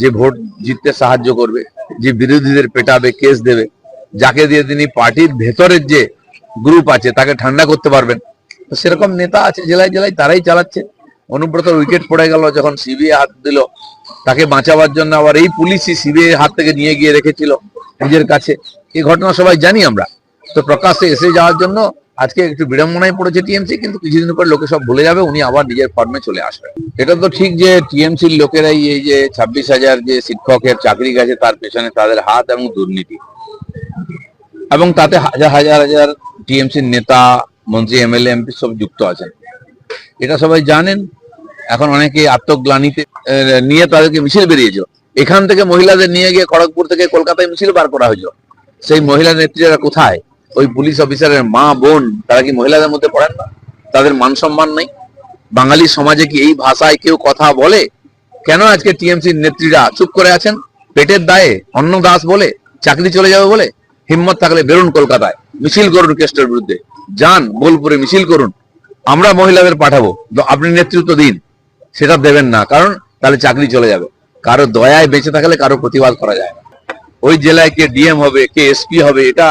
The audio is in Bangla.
যে ভোট জিততে সাহায্য করবে, যে বিরোধীদের পেটাবে, কেস দেবে, যাকে দিয়ে তিনি পার্টির ভেতরের যে গ্রুপ আছে তাকে ঠান্ডা করতে পারবেন। সেরকম নেতা আছে জেলায় জেলায়, তারাই চালাচ্ছে। অনুব্রত উইকেট পড়ে গেল যখন সিবিআই হাত দিল, তাকে বাঁচাবার জন্য আবার এই পুলিশই সিবিআই হাত থেকে নিয়ে গিয়ে রেখেছিল নিজের কাছে। এই ঘটনা সবাই জানি আমরা। তো প্রকাশ্যে এসে যাওয়ার জন্য আজকে একটু বিড়ম্বনায় পড়েছে টিএমসি, কিন্তু কিছুদিন পর লোকে সব ভুলে যাবে, উনি আবার নিজের ফর্মে চলে আসবেন। এটা তো ঠিক যে টিএমসির লোকেরাই এই যে ছাব্বিশ হাজার যে শিক্ষকের চাকরি গেছে তার পেছনে তাদের হাত এবং দুর্নীতি। এবং তাতে হাজার হাজার হাজার টিএমসির নেতা, মন্ত্রী, এমএলএ, এমপি সব যুক্ত আছেন। এটা সবাই জানেন। এখন অনেকে আত্মগ্লানিতে নিয়ে তাদেরকে মিছিল বেরিয়েছিল। এখান থেকে মহিলাদের নিয়ে গিয়ে খড়গপুর থেকে কলকাতায় মিছিল বার করা হয়েছিল। সেই মহিলা নেত্রীরা কোথায়? ওই পুলিশ অফিসারের মা, বোন, তারা কি মহিলাদের মধ্যে পড়েন না? তাদের মান সম্মান নেই? বাঙালি সমাজে কি এই ভাষায় কেউ কথা বলে? কেন আজকে টিএমসির নেত্রীরা চুপ করে আছেন? পেটের দায়ে অন্ন দাস বলে, চাকরি চলে যাবে বলে? হিম্মত থাকলে বেরুন কলকাতায়, মিছিল করুন কেস্টের বিরুদ্ধে। যান, বোলপুরে মিছিল করুন। আমরা মহিলাদের পাঠাবো। আপনি নেতৃত্ব দিন। সেটা দেবেন না, কারণ তাহলে চাকরি চলে যাবে। কারও দয়ায় বেঁচে থাকলে কারও প্রতিবাদ করা যায় ওই জেলায় কে ডিএম হবে, কে এসপি হবে, এটা